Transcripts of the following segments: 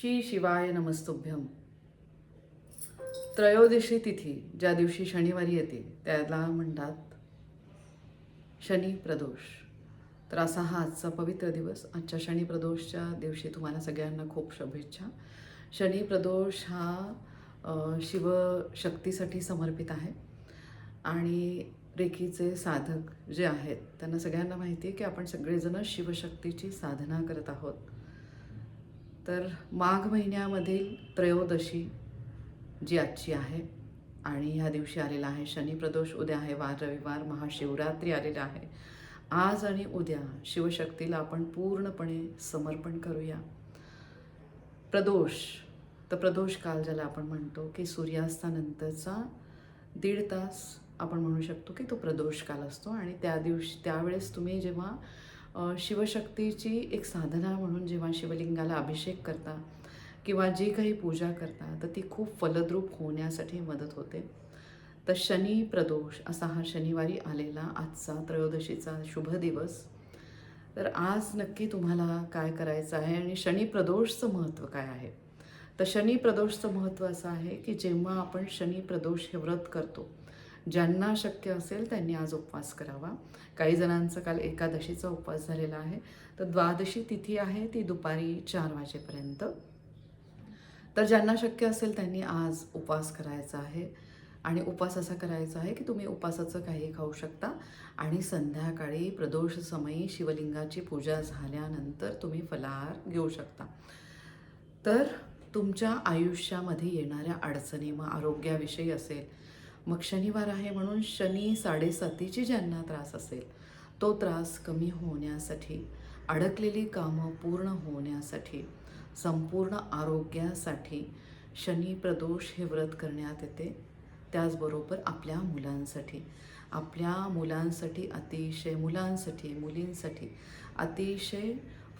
श्री शिवाय नमस्तुभ्यम. त्रयोदशी तिथी ज्या दिवशी शनिवारी येते त्याला म्हणतात शनी प्रदोष. तर असा हा आजचा पवित्र दिवस. आजच्या शनी प्रदोषच्या दिवशी तुम्हाला सगळ्यांना खूप शुभेच्छा. शनी प्रदोष हा शिवशक्तीसाठी समर्पित आहे. आणि रेखीचे साधक जे आहेत त्यांना सगळ्यांना माहिती आहे की आपण सगळेजण शिवशक्तीची साधना करत आहोत. तर माघ महिन्यामधील त्रयोदशी जी आजची आहे आणि ह्या दिवशी आलेला आहे शनी प्रदोष उद्या आहे वार रविवार महाशिवरात्री आलेला आहे. आज आणि उद्या शिवशक्तीला आपण पूर्णपणे समर्पण करूया. प्रदोष तर प्रदोष काल ज्याला आपण म्हणतो की सूर्यास्तानंतरचा दीड तास आपण म्हणू शकतो की तो प्रदोष काल असतो आणि त्या दिवशी त्यावेळेस तुम्ही जेव्हा शिवशक्तीची एक साधना म्हणून जेव्हा शिवलिंगाला अभिषेक करता किंवा जी काही पूजा करता तर ती खूप फलद्रूप होण्यासाठी मदत होते. तर शनी प्रदोष असा हा शनिवारी आलेला आजचा त्रयोदशीचा शुभ दिवस. तर आज नक्की तुम्हाला काय करायचं आहे आणि शनी प्रदोषचं महत्त्व काय आहे? तर शनी प्रदोषचं महत्त्व असं आहे की जेव्हा आपण शनी प्रदोष हे व्रत करतो ज्यांना शक्य असेल त्यांनी आज उपवास करावा. काही जणांचा काल एकादशीचा उपवास झालेला आहे. तर द्वादशी तिथी आहे ती दुपारी चार वाजेपर्यंत. तर ज्यांना शक्य असेल त्यांनी आज उपवास करायचा आहे. आणि उपवास असा करायचा आहे की तुम्ही उपवासाचं काही खाऊ शकता. आणि संध्याकाळी प्रदोष समयी शिवलिंगाची पूजा झाल्यानंतर तुम्ही फलाहार घेऊ शकता. तर तुमच्या आयुष्यामध्ये येणाऱ्या अडचणी मग आरोग्याविषयी असेल मग शनिवार आहे म्हणून शनी साडेसातीची ज्यांना त्रास असेल तो त्रास कमी होण्यासाठी अडकलेली कामं पूर्ण होण्यासाठी संपूर्ण आरोग्यासाठी शनी प्रदोष हे व्रत करण्यात येते. त्याचबरोबर आपल्या मुलांसाठी आपल्या मुलांसाठी अतिशय मुलांसाठी मुलींसाठी अतिशय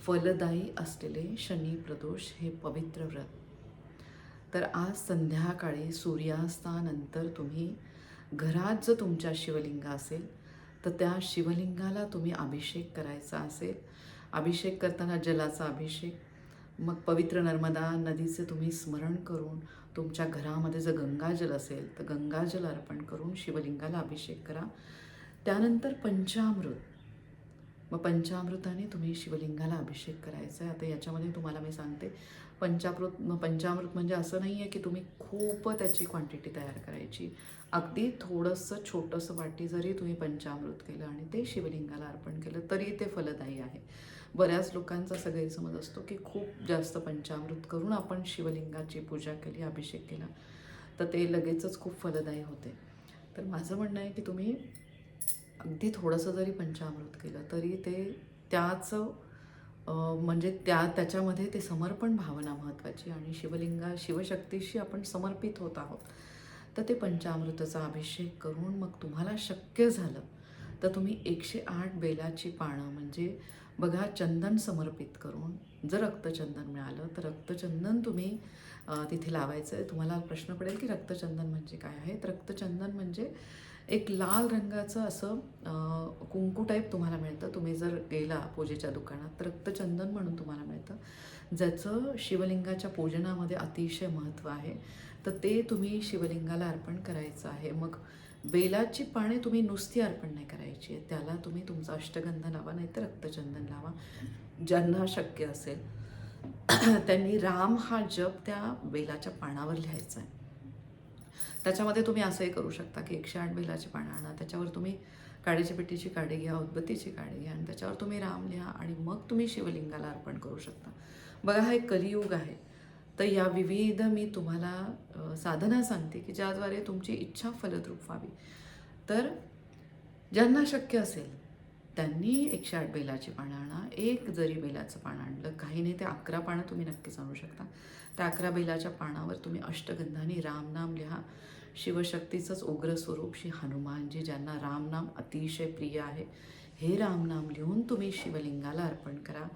फलदायी असलेले शनी प्रदोष हे पवित्र व्रत. तर आज संध्याकाळी सूर्यास्तानंतर तुम्ही घरात जर तुमच्या शिवलिंग असेल तर त्या शिवलिंगाला तुम्ही अभिषेक करायचा असेल. अभिषेक करताना जलाचा अभिषेक मग पवित्र नर्मदा नदीचे तुम्ही स्मरण करून तुमच्या घरामध्ये जर गंगाजल असेल तर गंगाजल अर्पण करून शिवलिंगाला अभिषेक करा. त्यानंतर पंचामृत. मग पंचामृताने तुम्ही शिवलिंगाला अभिषेक करायचा आहे. आता याच्यामध्ये तुम्हाला मी सांगते पंचामृत पंचामृत म्हणजे असं नाही आहे की तुम्ही खूप त्याची क्वांटिटी तयार करायची. अगदी थोडंसं छोटंसं वाटी जरी तुम्ही पंचामृत केलं आणि ते शिवलिंगाला अर्पण केलं तरी ते फलदायी आहे. बऱ्याच लोकांचा असा गैरसमज असतो की खूप जास्त पंचामृत करून आपण शिवलिंगाची पूजा केली अभिषेक केला तर ते लगेचच खूप फलदायी होते. तर माझं म्हणणं आहे की तुम्ही अगदी थोडंसं जरी पंचामृत केलं तरी ते त्याचं म्हणजे त्या त्याच्यामध्ये ते समर्पण भावना महत्त्वाची आणि शिवलिंगा शिवशक्तीशी आपण समर्पित होत आहोत. तर ते पंचामृताचा अभिषेक करून मग तुम्हाला शक्य झालं तर तुम्ही एकशे आठ बेलाची पानं म्हणजे बघा चंदन समर्पित करून जर रक्तचंदन मिळालं तर रक्तचंदन तुम्ही तिथे लावायचं आहे तुम्हाला प्रश्न पडेल की रक्तचंदन म्हणजे काय आहे? तर रक्तचंदन म्हणजे एक लाल रंगाचं असं कुंकू टाईप तुम्हाला मिळतं. तुम्ही जर गेला पूजेच्या दुकानात तर रक्तचंदन म्हणून तुम्हाला मिळतं. ज्याचं शिवलिंगाच्या पूजनामध्ये अतिशय महत्त्व आहे. तर ते तुम्ही शिवलिंगाला अर्पण करायचं आहे. मग बेलाची पाने तुम्ही नुसती अर्पण नाही करायची आहे त्याला तुम्ही तुमचं अष्टगंध लावा नाही तर रक्तचंदन लावा. ज्यांना शक्य असेल त्यांनी राम हा जप त्या बेलाच्या पानावर लिहायचा आहे. त्याच्यामध्ये तुम्ही असंही करू शकता की एकशे आठ बेलाची पानं आणा त्याच्यावर तुम्ही काडीची पेटीची काडी घ्या उदबत्तीची काडी घ्या आणि त्याच्यावर तुम्ही राम लिहा आणि मग तुम्ही शिवलिंगाला अर्पण करू शकता. बघा हा एक कलियुग आहे. तर या विविध मी तुम्हाला साधना सांगते की ज्याद्वारे तुमची इच्छा फलद्रूप व्हावी. तर ज्यांना शक्य असेल त्यांनी एकशे आठ बेलाची पानं आणा एक जरी बेलाचं पानं आणलं काही नाही ते अकरा पानं तुम्ही नक्कीच आणू शकता. त्या अकरा बेलाच्या पानावर तुम्ही अष्टगंधाने रामनाम लिहा. शिवशक्तीचंच उग्र स्वरूप श्री हनुमानजी ज्यांना रामनाम अतिशय प्रिय आहे. हे रामनाम लिहून तुम्ही शिवलिंगाला अर्पण करा.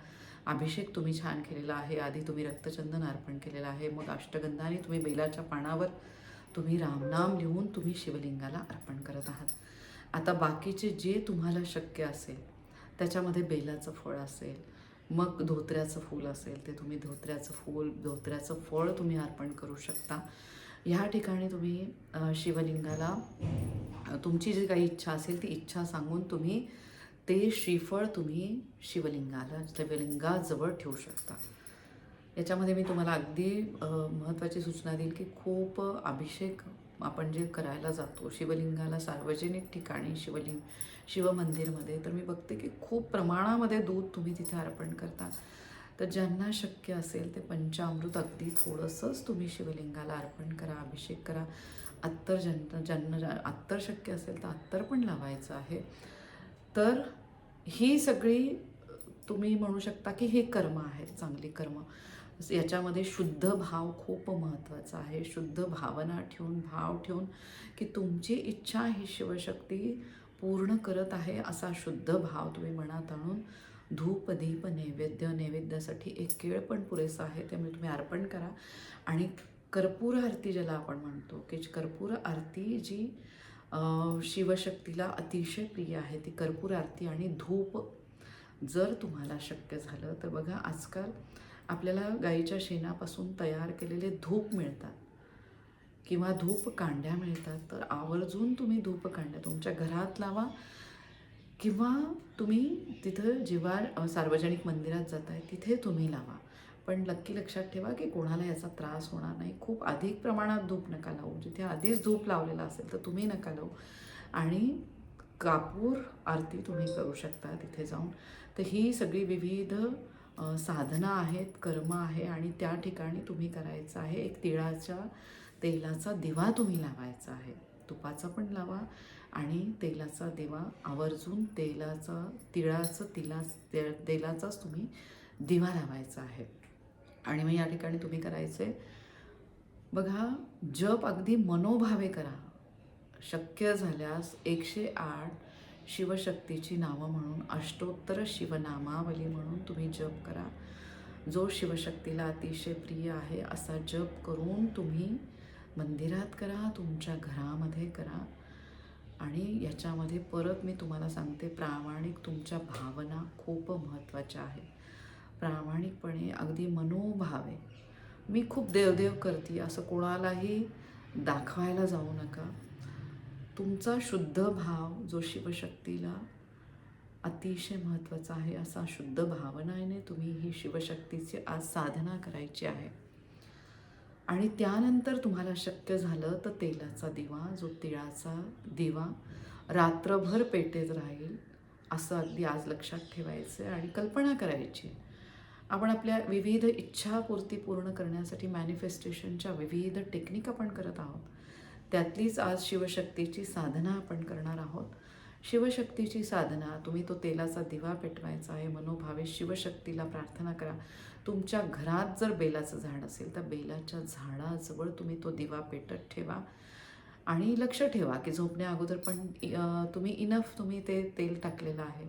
अभिषेक तुम्ही छान केलेला आहे. आधी तुम्ही रक्तचंदन अर्पण केलेलं आहे. मग अष्टगंधाने तुम्ही बेलाच्या पानावर तुम्ही रामनाम लिहून तुम्ही शिवलिंगाला अर्पण करत आहात. आता बाकीचे जे तुम्हाला शक्य असेल त्याच्यामध्ये बेलाचं फळ असेल मग धोत्र्याचं फूल असेल ते तुम्ही धोत्र्याचं फूल धोत्र्याचं फळ तुम्ही अर्पण करू शकता. ह्या ठिकाणी तुम्ही शिवलिंगाला तुमची जी काही इच्छा असेल ती इच्छा सांगून तुम्ही ते श्रीफळ तुम्ही शिवलिंगाला शिवलिंगाजवळ ठेवू शकता. याच्यामध्ये मी तुम्हाला अगदी महत्त्वाची सूचना देईल की खूप अभिषेक आपण जे करायला जातो शिवलिंगाला सार्वजनिक ठिकाणी शिवलिंग शिवमंदिरमध्ये तर मी बघते की खूप प्रमाणामध्ये दूध तुम्ही तिथे अर्पण करता. तर ज्यांना शक्य असेल ते पंचामृत अगदी थोडंसंच तुम्ही शिवलिंगाला अर्पण करा अभिषेक करा. अत्तर ज्यांना ज्यांना अत्तर शक्य असेल तर अत्तर पण लावायचं आहे. तर ही सगळी तुम्ही म्हणू शकता की हे कर्म आहेत चांगली कर्म. याच्यामध्ये शुद्ध भाव खूप महत्त्वाचा आहे. शुद्ध भावना ठेवून भाव ठेवून की तुमची इच्छा ही शिवशक्ती पूर्ण करत आहे असा शुद्ध भाव तुम्ही मनात आणून धूप दीप नैवेद्य नैवेद्यासाठी एक केळ पण पुरेसा आहे त्यामुळे तुम्ही अर्पण करा. आणि कर्पूर आरती ज्याला आपण म्हणतो की कर्पूर आरती जी शिवशक्तीला अतिशय प्रिय आहे ती कर्पूर आरती आणि धूप जर तुम्हाला शक्य झालं तर बघा आजकाल आपल्याला गाईच्या शेणापासून तयार केलेले धूप मिळतात. किंवा धूप कांड्या मिळतात. तर आवर्जून तुम्ही धूप कांड्या तुमच्या घरात लावा. किंवा तुम्ही तिथं जेव्हा सार्वजनिक मंदिरात जाताय तिथे तुम्ही लावा. पण नक्की लक्षात ठेवा की कोणाला याचा त्रास होणार नाही. खूप अधिक प्रमाणात धूप नका लावू. जिथे आधीच धूप लावलेला असेल तर तुम्ही नका लावू. आणि कापूर आरती तुम्ही करू शकता तिथे जाऊन. तर ही सगळी विविध साधना आहेत कर्म आहे आणि त्या ठिकाणी तुम्ही करायचं आहे. एक तिळाच्या तेलाचा दिवा तुम्ही लावायचा आहे. तुपाचा पण लावा आणि तेलाचा दिवा आवर्जून तेलाचा तिळाचं तिला ते तेलाचाच तुम्ही दिवा लावायचा आहे. आणि मग या ठिकाणी तुम्ही करायचे बघा जप अगदी मनोभावे करा. शक्य झाल्यास एकशे आठ शिवशक्तीची नावं म्हणून अष्टोत्तर शिवनामावली म्हणून तुम्ही जप करा. जो शिवशक्तीला अतिशय प्रिय आहे असा जप करून तुम्ही मंदिरात करा तुमच्या घरामध्ये करा. आणि याच्यामध्ये परत मी तुम्हाला सांगते प्रामाणिक तुमच्या भावना खूप महत्त्वाच्या आहेत. प्रामाणिकपणे अगदी मनोभावे. मी खूप देवदेव करते असं कोणालाही दाखवायला जाऊ नका. तुमचा शुद्ध भाव जो शिवशक्तीला अतिशय महत्त्वाचा आहे असा शुद्ध भावनाने तुम्ही ही शिवशक्तीची आज साधना करायची आहे. आणि त्यानंतर तुम्हाला शक्य झालं तर तेलाचा दिवा जो तिळाचा दिवा रात्रभर पेटेत राहील असं अगदी आज लक्षात ठेवायचं आहे आणि कल्पना करायची आपण आपल्या विविध इच्छापूर्ती पूर्ण करण्यासाठी मॅनिफेस्टेशनच्या विविध टेक्निक आपण करत आहोत. त्यातलीच आज शिवशक्तीची साधना आपण करणार आहोत. शिवशक्तीची साधना तुम्ही तो तेलाचा दिवा पेटवायचा आहे मनोभावे शिवशक्तीला प्रार्थना करा. तुमच्या घरात जर बेलाचं झाड असेल तर बेलाच्या झाडाजवळ तुम्ही तो दिवा पेटत ठेवा. आणि लक्ष ठेवा की झोपण्या अगोदर पण तुम्ही इनफ तुम्ही ते तेल टाकलेलं आहे.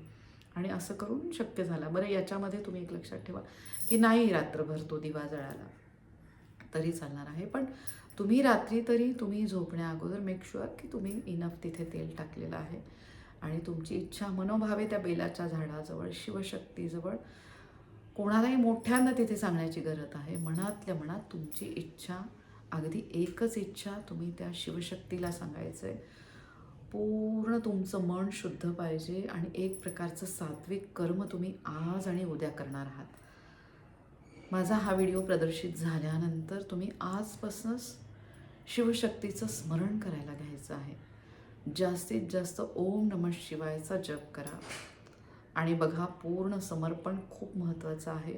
आणि असं करून शक्य झालं. बरं याच्यामध्ये तुम्ही एक लक्षात ठेवा की नाही रात्रभर तो दिवा जळाला. तरी चालणार आहे. पण तुम्ही रात्री तरी तुम्ही झोपण्या अगोदर मेक शुअर की तुम्ही इनफ तिथे तेल टाकलेलं आहे. आणि तुमची इच्छा मनोभावे त्या बेलाच्या झाडाजवळ शिवशक्तीजवळ कोणालाही मोठ्यांना तिथे सांगण्याची गरज आहे. मनातल्या मनात तुमची इच्छा अगदी एकच इच्छा तुम्ही त्या शिवशक्तीला सांगायचं आहे पूर्ण तुमचं मन शुद्ध पाहिजे आणि एक प्रकारचं सात्विक कर्म तुम्ही आज आणि उद्या करणार आहात. माझा हा व्हिडिओ प्रदर्शित झाल्यानंतर तुम्ही आजपासूनच शिवशक्तीचं स्मरण करायला घ्यायचं आहे. जास्तीत जास्त ओम नम शिवायचा जप करा. आणि बघा पूर्ण समर्पण खूप महत्त्वाचं आहे.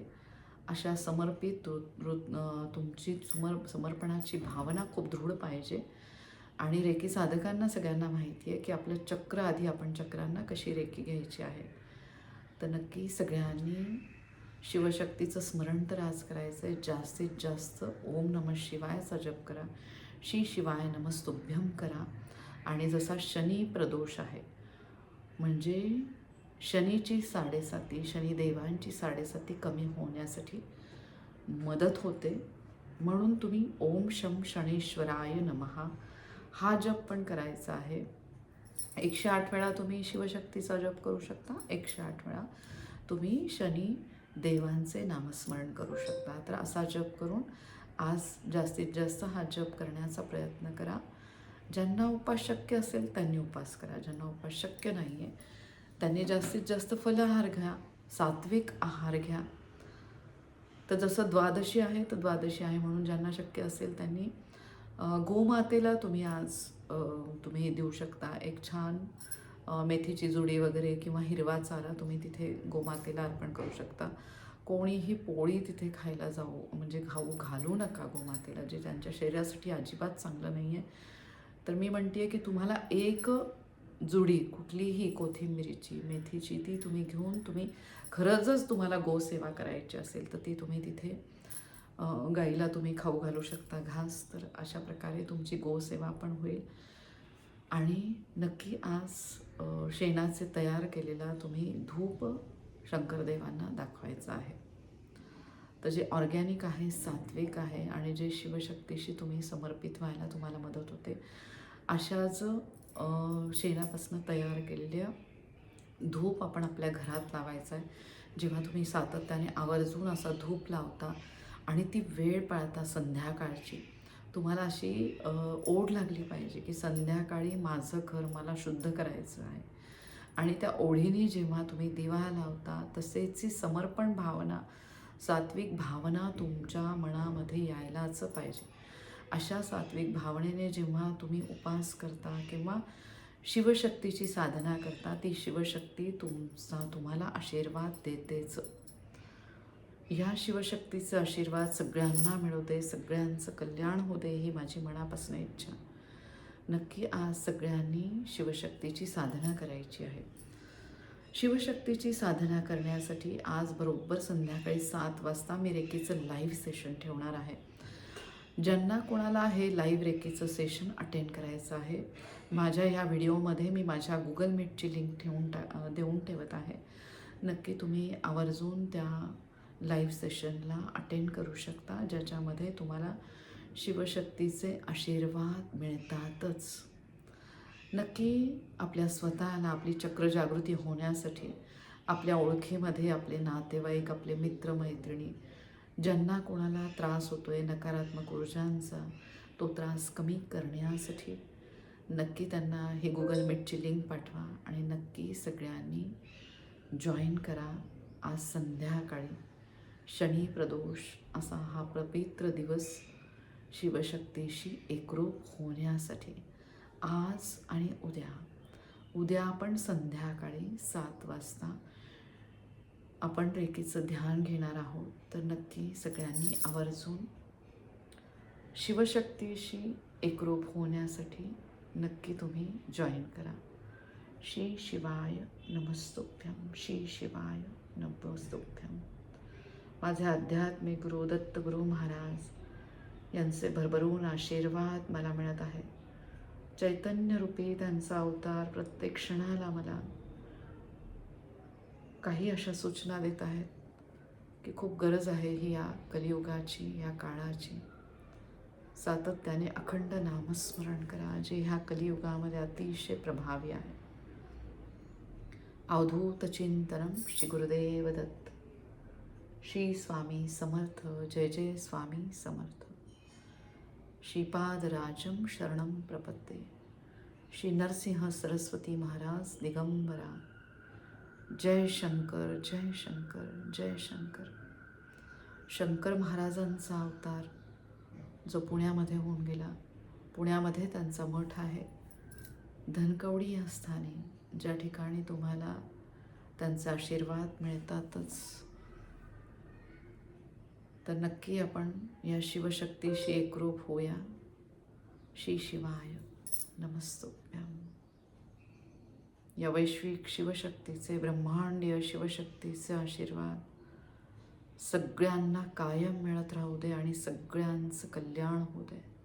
अशा समर्पित रु- तुमची समर समर्पणाची भावना खूप दृढ पाहिजे. आणि रेकी साधकांना सगळ्यांना माहिती आहे की आपलं चक्र आधी आपण चक्रांना कशी रेकी घ्यायची आहे. तर नक्की सगळ्यांनी शिवशक्तीचं स्मरण तर आज करायचं आहे जास्तीत जास्त ओम नम शिवायचा जप करा. श्री शिवाय नमस्तुभ्यम करा. आणि जसा शनी प्रदोष आहे म्हणजे शनीची साडेसाती शनिदेवांची साडेसाती कमी होण्यासाठी मदत होते. म्हणून तुम्ही ओम शम शनेश्वराय नमहा हा जप पण करायचा आहे. एकशे आठ वेळा तुम्ही शिवशक्तीचा जप करू शकता. एकशे आठ वेळा तुम्ही शनी देवांचे नामस्मरण करू शकता. तर असा जप करून आज जास्तीत जास्त हा जप करण्याचा प्रयत्न करा. ज्यांना उपास शक्य असेल त्यांनी उपास करा. ज्यांना उपास शक्य नाही आहे त्यांनी जास्तीत जास्त फलाहार घ्या. सात्विक आहार घ्या. तर जसं द्वादशी आहे तर द्वादशी आहे म्हणून ज्यांना शक्य असेल त्यांनी गोमातेला तुम्ही आज तुम्ही देऊ शकता. एक छान मेथीची जुडी वगैरे किंवा हिरवा चारा तुम्ही तिथे गोमातेला अर्पण करू शकता. कोणीही पोळी तिथे खायला जाऊ म्हणजे खाऊ घालू नका गोमातेला जे त्यांच्या शरीरासाठी अजिबात चांगलं नाही आहे तर मी म्हणते आहे की तुम्हाला एक जुडी कुठलीही कोथिंबिरीची मेथीची ती तुम्ही घेऊन तुम्ही खरंचच तुम्हाला गोसेवा करायची असेल तर ती तुम्ही तिथे गाईला तुम्ही खाऊ घालू शकता घास तर अशा प्रकारे तुमची गोसेवा पण होईल. आणि नक्की आज शेणाचे तयार केलेला तुम्ही धूप शंकरदेवांना दाखवायचं आहे. तर जे ऑर्गॅनिक आहे सात्विक आहे आणि जे शिवशक्तीशी तुम्ही समर्पित व्हायला तुम्हाला मदत होते अशाच शेणापासून तयार केलेल्या धूप आपण आपल्या घरात लावायचा आहे. जेव्हा तुम्ही सातत्याने आवर्जून असा धूप लावता आणि ती वेळ पाळता संध्याकाळची तुम्हाला अशी ओढ लागली पाहिजे की संध्याकाळी माझं घर मला शुद्ध करायचं आहे. आणि त्या ओढीने जेव्हा तुम्ही दिवा लावता तसेची समर्पण भावना सात्विक भावना तुमच्या मनामध्ये यायलाच पाहिजे. अशा सात्विक भावनेने जेव्हा तुम्ही उपास करता किंवा शिवशक्तीची साधना करता ती शिवशक्ती तुमचा तुम्हाला आशीर्वाद देतेच. या शिवशक्तीचा आशीर्वाद सगळ्यांना मिळू दे सगळ्यांचं कल्याण होऊ दे ही माझी मनापासून इच्छा. नक्की आज सगळ्यांनी शिवशक्तीची साधना करायची आहे. शिवशक्तीची साधना करण्यासाठी आज बरोबर संध्याकाळी सात वाजता मी रेकीचं लाईव्ह सेशन ठेवणार आहे. ज्यांना कोणाला हे लाईव्ह रेकीचं सेशन अटेंड करायचं आहे माझ्या ह्या व्हिडिओमध्ये मी माझ्या गुगल मीटची लिंक ठेवून टा देऊन ठेवत आहे. नक्की तुम्ही आवर्जून त्या लाईव्ह सेशनला अटेंड करू शकता ज्याच्यामध्ये तुम्हाला शिवशक्तीचे आशीर्वाद मिळतातच. नक्की आपल्या स्वतःला आपली चक्रजागृती होण्यासाठी आपल्या ओळखीमध्ये आपले नातेवाईक आपले मित्रमैत्रिणी ज्यांना कोणाला त्रास होतो आहे नकारात्मक ऊर्जांचा तो त्रास कमी करण्यासाठी नक्की त्यांना हे गुगल मीटची लिंक पाठवा आणि नक्की सगळ्यांनी जॉईन करा. आज संध्याकाळी शनी प्रदोष असा हा पवित्र दिवस शिवशक्तीशी एकरूप होण्यासाठी. आज आणि उद्या. उद्या आपण संध्याकाळी सात वाजता आपण रेकीचं ध्यान घेणार आहोत. तर नक्की सगळ्यांनी आवर्जून शिवशक्तीशी एकरूप होण्यासाठी नक्की तुम्ही जॉईन करा. श्री शिवाय नमस्तुभ्यम श्री शिवाय नमस्तुभ्यम माझे आध्यात्मिक गुरु दत्तगुरु महाराज यांचे भरभरून आशीर्वाद मला मिळत आहे. चैतन्यरूपी त्यांचा अवतार प्रत्येक क्षणाला मला काही अशा सूचना देत आहेत की खूप गरज आहे ही या कलियुगाची या काळाची. सातत्याने अखंड नामस्मरण करा जे ह्या कलियुगामध्ये अतिशय प्रभावी आहे. अवधूत चिंतनम श्री गुरुदेव दत्त. श्री स्वामी समर्थ जय जय स्वामी समर्थ. श्रीपादराजम शरणम प्रपत्ते। श्री नरसिंह सरस्वती महाराज दिगंबरा। जय शंकर जय शंकर जय शंकर। शंकर महाराजांचा अवतार जो पुण्यामध्ये होऊन गेला पुण्यामध्ये त्यांचा मठ आहे. धनकवडी या स्थानी ज्या ठिकाणी तुम्हाला त्यांचे आशीर्वाद मिळतातच. तर नक्की आपण या शिवशक्तीशी एकरूप होऊया. श्री शिवाय नमस्तो या वैश्विक शिवशक्तीचे ब्रह्मांडीय शिवशक्तीचे आशीर्वाद सगळ्यांना कायम मिळत राहू दे आणि सगळ्यांचं कल्याण होऊ दे.